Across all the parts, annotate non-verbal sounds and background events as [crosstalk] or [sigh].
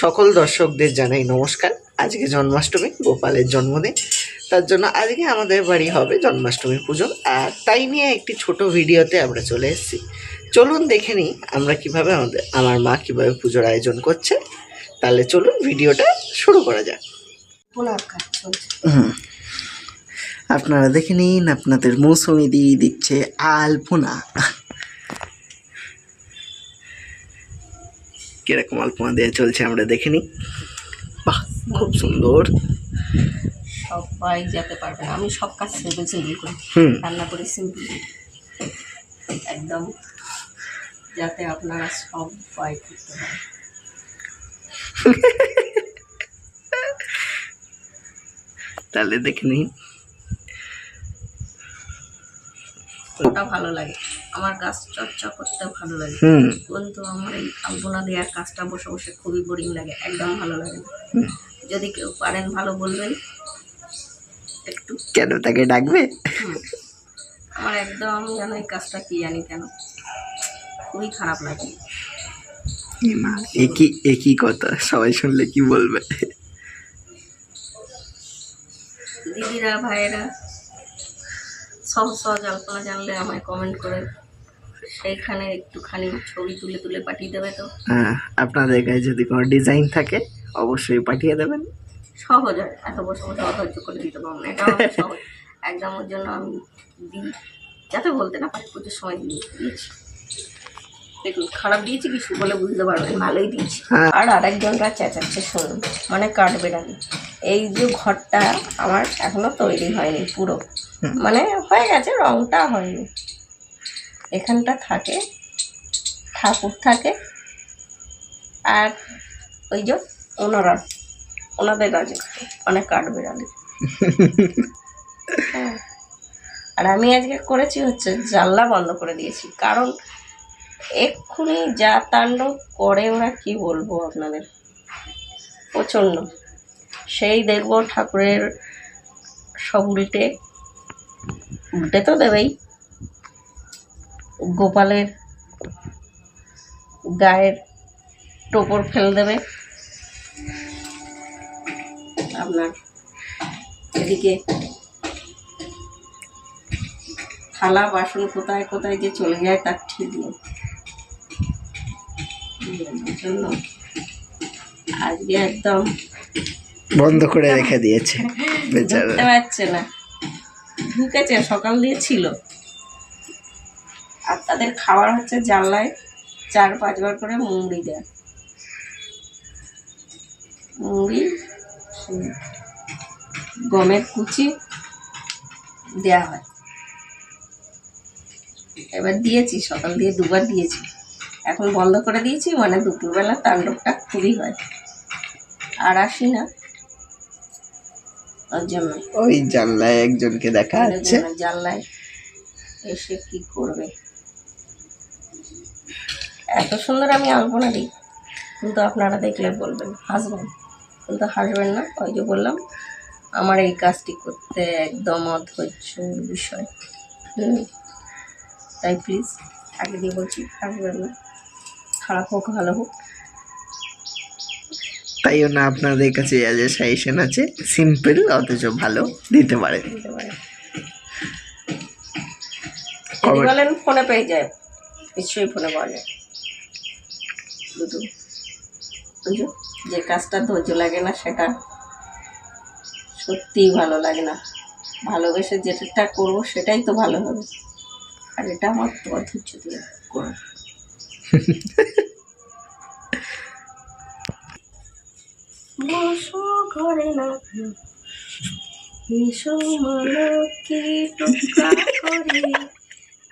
সকল দর্শকদের জানাই নমস্কার। আজকে জন্মাষ্টমী গোপালের জন্মদিন। তার জন্য আজকে আমাদের বাড়ি হবে জন্মাষ্টমী পুজো। আর তাই নিয়ে একটি ছোট ভিডিওতে আমরা চলে এসেছি। চলুন দেখে নিই আমরা কীভাবে আমাদের আমার মা কীভাবে পুজোর আয়োজন করছে। তাহলে চলুন ভিডিওটা শুরু করা যাক। আপনারা দেখে নিন আপনাদের মৌসুমি দিয়ে দিচ্ছে আলপনা। কীরকম আলপনা দেওয়া চলছে আমরা দেখে নিই। বাহ খুব সুন্দর। সবাই যেতে পারবে না। আমি সব কাজ সিম্পল সিম্পল করি। রান্না করি সিম্পল একদম। যাতে আপনারা সবাই করতে পারেন। তাহলে দেখে নিন ওটা ভালো লাগে। আমার গাছ চর্চা করতে ভালো লাগে। কিন্তু আমার এই আলপনা দেওয়ার কাজটা বসে বসে খুবই বোরিং লাগে একদম ভালো লাগে না। যদি কেউ পারেন ভালো বলবেন একটু। কেন তাকে ডাকবে? আমার একদম যেন এই কাজটা কি জানি কেন খুবই খারাপ লাগে। একই একই কথা? সবাই শুনলে কি বলবে? দিদিরা ভাইয়েরা সব সহজ আলপনা জানলে আমায় কমেন্ট করে সেইখানে একটুখানি ছবি তুলে তুলে পাঠিয়ে দেবে তো। হ্যাঁ আপনাদের কাছে যদি কোনো ডিজাইন থাকে অবশ্যই পাঠিয়ে দেবেন। সহজ হয় এত বছর বছর অধৈর্য করে দিতে পারব না এটা [laughs] সহজ। একদম ওর জন্য আমি দিই। যাতে বলতে না পারি পুজোর সময় দিয়ে দিয়েছি। দেখুন খারাপ দিয়েছি কিছু বলে বুঝতে পারবেন ভালোই দিয়েছি। হ্যাঁ। আর আরেকজনটা চেঁচাচ্ছে শুনুন মানে কাঠ বেড়ানি এই যে ঘরটা আমার এখনও তৈরি হয়নি পুরো। মানে হয়ে গেছে রংটা হয়নি। এখানটা থাকে ঠাকুর থাকে আর ওই যে ওনারা ওনাদের কাছে অনেক কাঠ বেড়ালি। [laughs] আর আমি আজকে করেছি হচ্ছে জানলা বন্ধ করে দিয়েছি কারণ এক্ষুনি যা তাণ্ডব করে ওরা কি বলব আপনাদের? প্রচণ্ড। সেই দেখব ঠাকুরের সব উল্টে উল্টে তো দেবেই। গোপালের গায়ের টোপর ফেলে দেবে। আপনার এদিকে থালা বাসন কোথায় কোথায় যে চলে যায় তার ঠিক নেই। জন্য আজকে একদম বন্ধ করে রেখে দিয়েছে। ঢুকতে পারছে না। ঢুকেছে সকাল দিয়ে ছিল। আর তাদের খাবার হচ্ছে জানলায় চার পাঁচবার করে মুড়ি দেয়। মুড়ি গমের কুচি দেওয়া হয়। এবার দিয়েছি সকাল দিয়ে দুবার দিয়েছি। এখন বন্ধ করে দিয়েছি মানে দুপুরবেলা তাণ্ডবটা খুবই হয়। আর আসি না। ওর জন্য। ওই জানলায় একজনকে দেখা যাচ্ছে জানলায় এসে কি করবে? এত সুন্দর আমি আলপনা দিই। কিন্তু আপনারা দেখলে বলবেন হাসবেন? কিন্তু হাসবেন না। ওই যে বললাম আমার এই কাজটি করতে একদম অধৈর্যর বিষয়। হুম তাই প্লিজ আগে দিয়ে বলছি হাসবেন না। খারাপ হোক ভালো হোক। তাই না আপনাদের কাছে যা যা সাজেশন আছে সিম্পল অথচ ভালো দিতে পারে বলেন ফোনে পেয়ে যায়। নিশ্চয়ই ফোনে পাওয়া যায়। দুটো বুঝলো যে কাজটা ধৈর্য লাগে না, সেটা সত্যিই ভালো লাগে না। ভালোবেসে যেটা করব, সেটাই তো ভালো হবে। আর এটা আমার তো অধৈর্য দিয়ে করব বসো ঘরে না করি।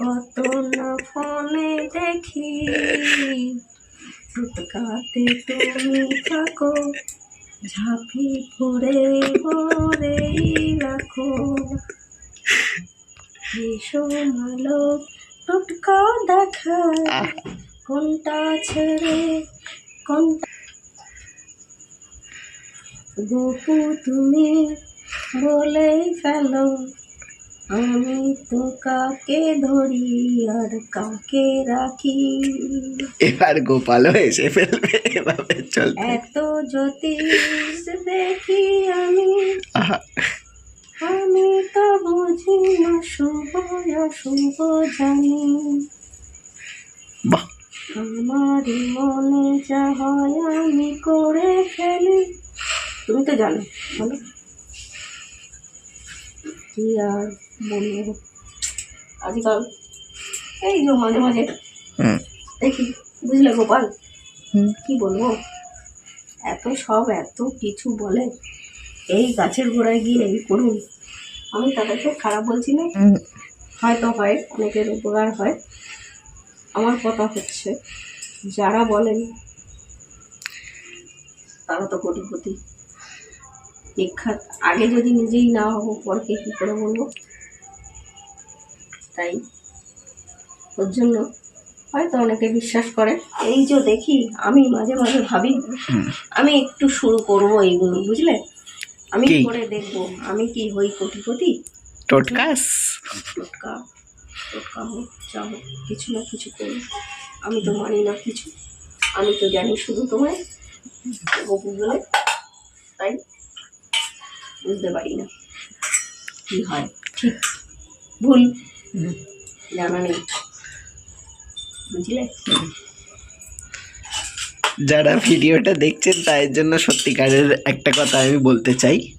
কত না ফোনে দেখি। টুটকাতে তুমি থাকো ঝাঁপি পড়ে পড়ে রাখো। এসো মালক টুটকা দেখা কোনটা ছেড়ে কোনটা গপু তুমি বলে ফেলো আমি তো কাকে ধরি আর কাকে রাখি? এবার গোপাল এসে ফেলবে এভাবে চলবে। এত জ্যোতিষ দেখি আমি। আমি তো বুঝি না শুভ অশুভ জানি। বাহ। আমারই মনে যা হয় আমি করে ফেলি। তুমি তো জানো বলো। কি আর বলব? আজকাল এই যে মাঝে মাঝে। দেখি বুঝলে গোপাল? কি বলব? এত সব এত কিছু বলে। এই গাছের গোড়ায় গিয়ে এই করুন। আমি তাদেরকে খারাপ বলছি না? হয়তো হয় অনেকের উপকার হয়। আমার কথা হচ্ছে যারা বলেন তারা তো কোটিপতি। বিখ্যাত আগে যদি নিজেই না হব পরকে কী করে বলব? তাই। ওর জন্য হয়তো অনেকে বিশ্বাস করে। এই যে দেখি আমি মাঝে মাঝে ভাবি আমি একটু শুরু করব এইগুলো বুঝলে? আমি? করে দেখব আমি কি হই কোটিপতি? টোটকাস টোটকা টোটকা হোক যা হোক কিছু না কিছু করি। আমি তো মানি না কিছু। আমি তো জানি শুধু তোমায় গপু বলে তাই। বুঝতে পারি না। কি হয়? ঠিক। ভুল। জানা নেই। বুঝলে? যারা ভিডিওটা দেখছেন তাদের জন্য সত্যিকারের একটা কথা আমি বলতে চাই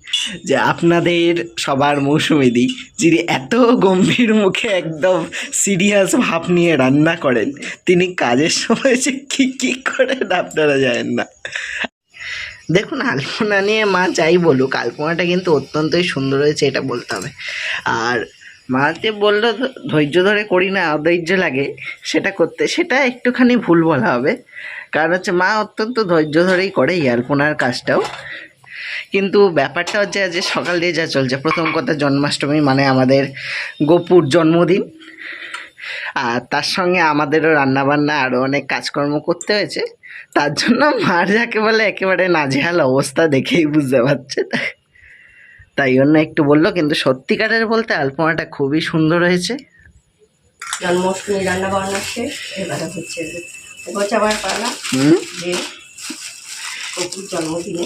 যে আপনাদের সবার মৌসুমিদি যিনি এত গম্ভীর মুখে একদম সিরিয়াস ভাব নিয়ে রান্না করেন তিনি কাজের সময় যে কী কী করেন আপনারা জানেন না। দেখুন, আলপনা নিয়ে মা যাই বলুক, আলপনাটা কিন্তু অত্যন্তই সুন্দর হয়েছে, এটা বলতে হবে। আর মা যে বলল ধৈর্য ধরে করি না, অধৈর্য লাগে, সেটা করতে সেটা একটুখানি ভুল বলা হবে। কারণ হচ্ছে, মা অত্যন্ত ধৈর্য ধরেই করে এই আলপনার কাজটাও। কিন্তু ব্যাপারটা হচ্ছে যে সকাল দিয়ে যা চলছে, প্রথম কথা জন্মাষ্টমী মানে আমাদের গোপুর জন্মদিন। আর তার সঙ্গে আমাদেরও রান্নাবান্না আরও অনেক কাজকর্ম করতে হয়েছে। তার জন্য মার যাকে বলে একেবারে নাজেহাল অবস্থা দেখেই বুঝতে পারছে। তাই জন্য একটু বলল কিন্তু সত্যিকারের বলতে আলপনাটা খুবই সুন্দর হয়েছে। জন্মাষ্টমী রান্না বান্না শেষ এবারে হচ্ছে যে গোছাবার পালা। হুম? যে কপুর জন্মদিনে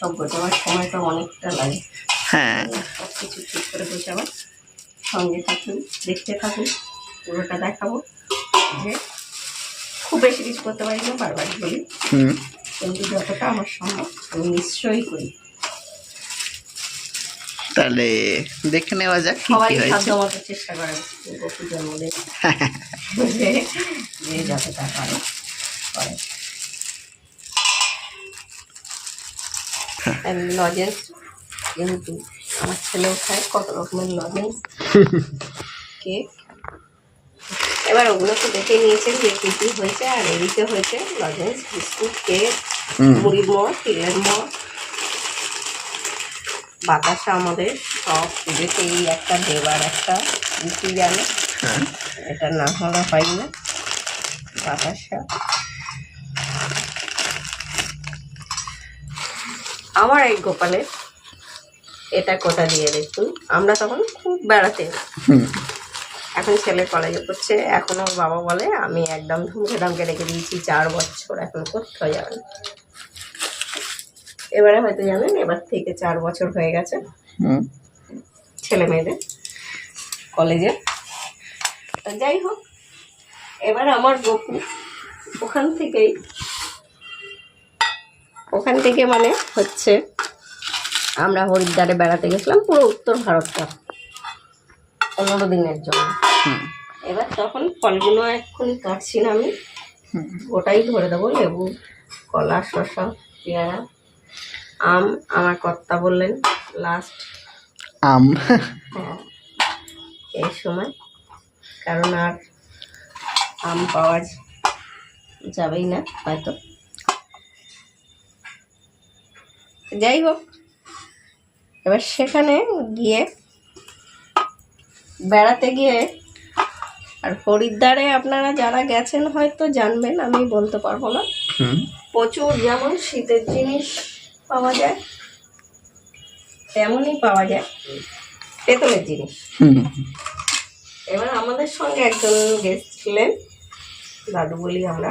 সব গোছাবার সময়টা অনেকটা লাগে। হ্যাঁ। সব কিছু ঠিক করে গোছাবার সঙ্গে থাকুন দেখতে থাকুন পুরোটা দেখাবো। যে খুব বেশি কিছু করতে পারি না বারবার বলি। কিন্তু যতটা আমার সম্ভব আমি নিশ্চয়ই করি। তাহলে দেখে নেওয়া যাক কি সবাই কি হয়েছে চেষ্টা করে গপু জন্মদিন যে যতটা পারে করে লজেন্স যেহেতু আমার ছেলেও খায় কত রকমের লজেন্স কেক [laughs] এবার ওগুলো তো দেখে নিয়েছেন যে কী কী হয়েছে আর এদিকে হয়েছে লজেন্স বিস্কুট কেক মোড় তিলের মোড় বাতাসা আমাদের সব পুজোতে এই একটা দেবার একটা বিক্রি জানে হ্যাঁ। এটা না হলে হয় না বাতাসা। আমার এই গোপালের এটা কোথা দিয়ে দেখুন আমরা তখন খুব বেড়াতে এখন ছেলে কলেজে পড়ছে এখন ওর বাবা বলে আমি একদম ধুমকে ধামকে রেখে দিয়েছি চার বছর এখন কোথাও যাবে না এবারে হয়তো জানেন এবার থেকে চার বছর হয়ে গেছে। ছেলে মেয়েদের কলেজে। যাই হোক এবার আমার গপু ওখান থেকেই ওখান থেকে মানে হচ্ছে আমরা হরিদ্বারে বেড়াতে গেছিলাম পুরো উত্তর ভারতটা পনেরো দিনের জন্য। এবার তখন ফলগুলো এক্ষুনি কাটছি না আমি। গোটাই ধরে দেবো লেবু কলা শসা পেয়ারা আম আমার কর্তা বললেন লাস্ট আম। হ্যাঁ এই সময়। কারণ আর আম পাওয়া যাবেই না হয়তো। যাই হোক এবার সেখানে গিয়ে বেড়াতে গিয়ে আর হরিদ্বারে আপনারা যারা গেছেন হয়তো জানবেন আমি বলতে পারব না। প্রচুর যেমন শীতের জিনিস পাওয়া যায় তেমনই পাওয়া যায়। পেতলের জিনিস। এবার আমাদের সঙ্গে একজন গেস্ট ছিলেন দাদু বলি আমরা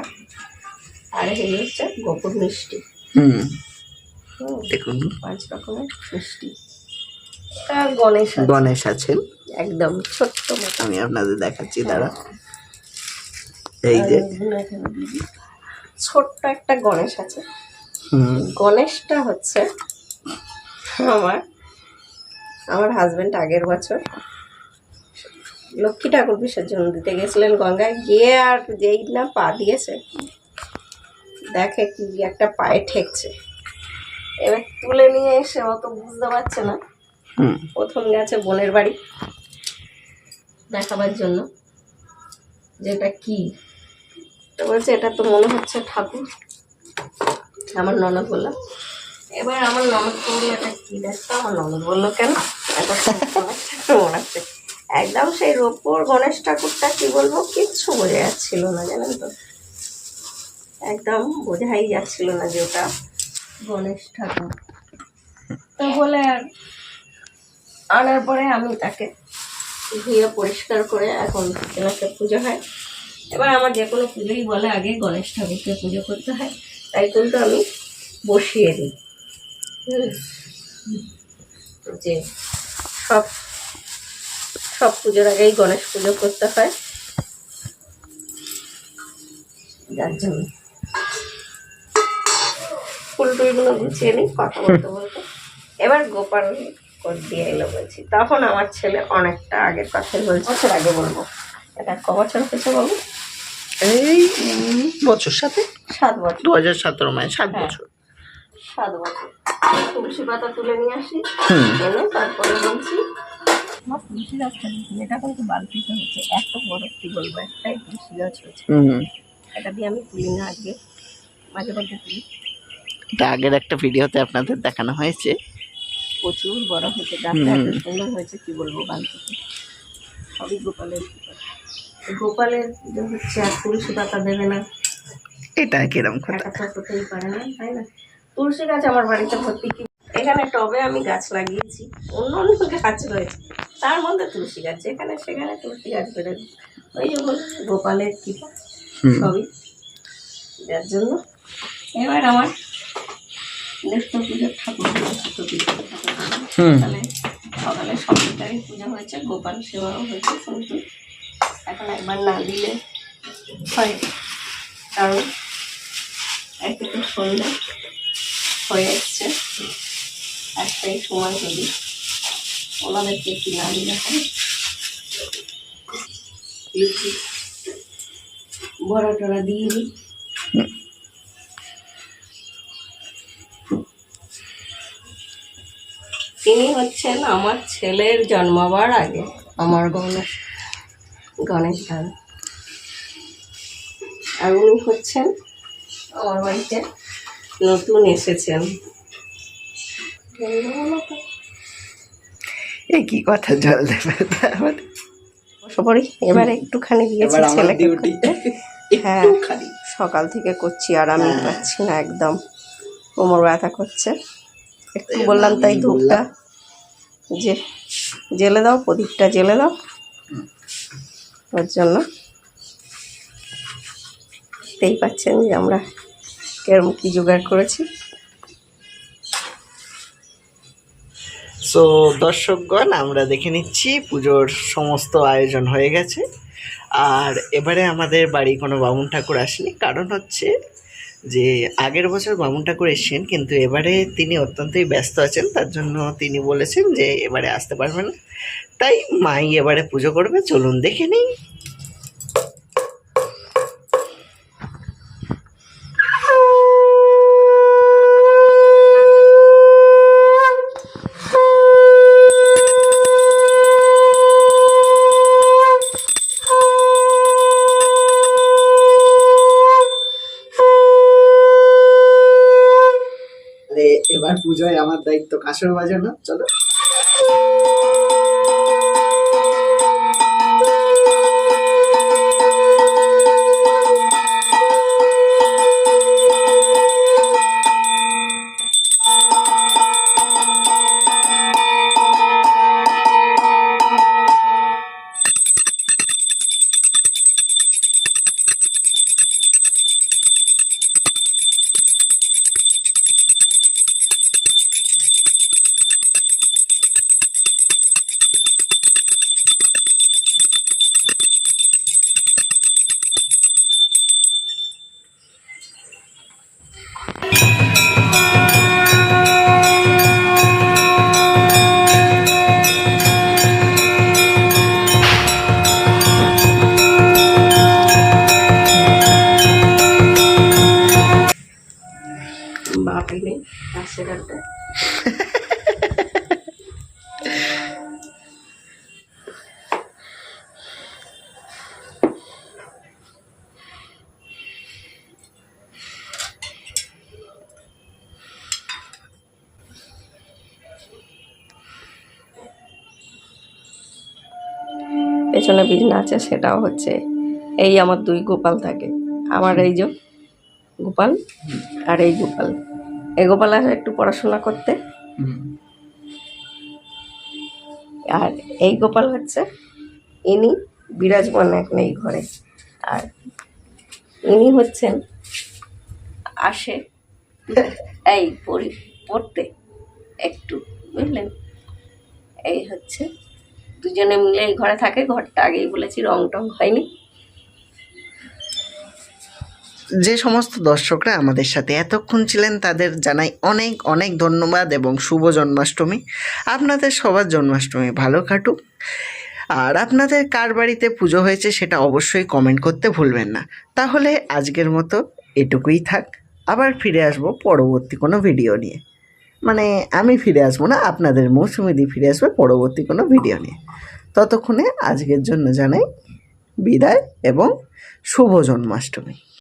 আর এই হচ্ছে গোপুর মিষ্টি। দেখুন। পাঁচ রকমের মিষ্টি। গণেশ গণেশ আছেন। একদম ছোট্ট মতো। আমি আপনাদের দেখাচ্ছি দাঁড়া এই যে। ছোট্ট একটা গণেশ আছে। গণেশটা হচ্ছে আমার আমার হাজবেন্ড আগের বছর লক্ষ্মী ঠাকুর বিসর্জন দিতে গেছিলেন গঙ্গায়। গিয়ে আর যেই না পা দিয়েছে দেখে কি একটা পায়ে ঠেকছে। এবার তুলে নিয়ে এসে অত বুঝতে পারছে না। প্রথম গেছে বোনের বাড়ি। দেখাবার জন্য। যেটা কি? তো বলছে, এটা তো মনে হচ্ছে ঠাকুর। আমার ননদ বললাম এবার আমার ননদ বলল, এটা কি দেখতো আমার ননদ বলল, কেন? মনে হচ্ছে। একদম সেই রূপোর গণেশ ঠাকুরটা কি বলব? কিচ্ছু বোঝা যাচ্ছিল না, জানেন তো? একদম বোঝাই যাচ্ছিল না যে ওটা গণেশ ঠাকুর। তো বলে আর, আনার পরে আমি তাকে ধুয়ে পরিষ্কার করে এখন এনাকে পুজো হয়। এবার আমার যে কোনো পুজোই বলে আগে গণেশ ঠাকুরকে পুজো করতে হয়, তাই কিন্তু আমি বসিয়ে দিই। যে সব সব পুজোর আগেই গণেশ পুজো করতে হয়। যার জন্য। ফুল টুলগুলো গুছিয়ে নিই, কথা বলতে বলতে। এবার গোপাল দিয়ে এলো বলছি। তখন আমার ছেলে অনেকটা আগের কথাই বলছে। বছর আগে বলব। এটা ক বছর হয়েছে বলব এই বছর সাথে সাত বছর। দু হাজার সতেরো মানে সাত হ্যাঁ। বছর। সাত বছর। তুলসী পাতা তুলে নিয়ে আসি। এনে তারপরে বলছি আমার তুলসী গাছটা দেখুন, এটা কিন্তু বালতিতে হচ্ছে এত বড় কি বলব? একটাই তুলসী গাছ হুম এটা দিয়ে আমি তুলি না আগে। মাঝে তুলি। এটা আগের একটা ভিডিওতে আপনাদের দেখানো হয়েছে। প্রচুর বড় হয়েছে গাছটা এত সুন্দর হয়েছে কি বলব বালতিতে সবই গোপালের গোপালের হচ্ছে আর তুলসী পাতা দেবে না। এটা কিরম কথা? হতেই পারে না তাই না? তুলসী গাছ আমার বাড়িতে ভর্তি কি? এখানে টবে আমি গাছ লাগিয়েছি অন্য অন্য গাছ রয়েছে। তার মধ্যে তুলসী গাছ যেখানে সেখানে তুলসী গাছ বেরোয়। ওই যে বললাম, গোপালের কৃপা সবই। যার জন্য এবার আমার নিত্য পুজোর ঠাকুর হুম। সকালে সকালে সপ্তাহে পুজো হয়েছে গোপাল সেবাও হয়েছে কিন্তু এখন একবার না দিলে হয় কারণ একে তো সন্ধ্যা হয়ে যাচ্ছে একটাই সময় যদি ওনাদেরকে একটু না দিলে হয়। বড়া টড়া দিয়ে দিই। তিনি হচ্ছেন আমার ছেলের জন্মাবার আগে। আমার গণেশ। গণেশ ধান। আর উনি হচ্ছেন? আমার বাড়িতে। নতুন এসেছেন। এই কি কথা জল দেবে? পড়ি। এবারে একটুখানি দিয়েছি ছেলেকে হ্যাঁ সকাল থেকে করছি আর আমি হ্যাঁ। পাচ্ছি না একদম। কোমর ব্যথা করছে। একটু বললাম তাই ধূপটা। যে জেলে দাও প্রদীপটা জেলে দাও। ওর জন্য। দেখতেই পাচ্ছেন যে আমরা কেরম কী জোগাড় করেছি। সো দর্শকগণ আমরা দেখে নিচ্ছি পুজোর সমস্ত আয়োজন হয়ে গেছে। আর এবারে আমাদের বাড়ি কোনো বামুন ঠাকুর আসেনি কারণ হচ্ছে যে আগের বছর বামুন ঠাকুর এসছেন, কিন্তু এবারে তিনি অত্যন্তই ব্যস্ত আছেন, তার জন্য তিনি বলেছেন যে এবারে আসতে পারবেন না। তাই মাই এবারে পুজো করবে, চলুন দেখে নিই। পুজোয় আমার দায়িত্ব কাঁসর বাজানো। চলো। পেছনে বিছনা আছে, সেটাও হচ্ছে এই আমার দুই গোপাল থাকে। আমার এই যে গোপাল আর এই গোপাল। এই গোপাল আসে একটু পড়াশোনা করতে। আর এই গোপাল হচ্ছে ইনি বিরাজমান এখন এই ঘরে। আর ইনি হচ্ছেন আসে এই পড়ি পড়তে একটু, বুঝলেন? এই হচ্ছে দুজনে মিলে এই ঘরে থাকে। ঘরটা আগেই বলেছি রং টং হয়নি। যে সমস্ত দর্শকরা আমাদের সাথে এতক্ষণ ছিলেন, তাদের জানাই অনেক অনেক ধন্যবাদ এবং শুভ জন্মাষ্টমী। আপনাদের সবার জন্মাষ্টমী ভালো কাটুক। আর আপনাদের কার বাড়িতে পুজো হয়েছে সেটা অবশ্যই কমেন্ট করতে ভুলবেন না। তাহলে আজকের মতো এটুকুই থাক। আবার ফিরে আসব পরবর্তী কোনো ভিডিও নিয়ে। মানে আমি ফিরে আসব না, আপনাদের মৌসুমিদি ফিরে আসবে পরবর্তী কোনো ভিডিও নিয়ে। ততক্ষণে আজকের জন্য জানাই বিদায় এবং শুভ জন্মাষ্টমী।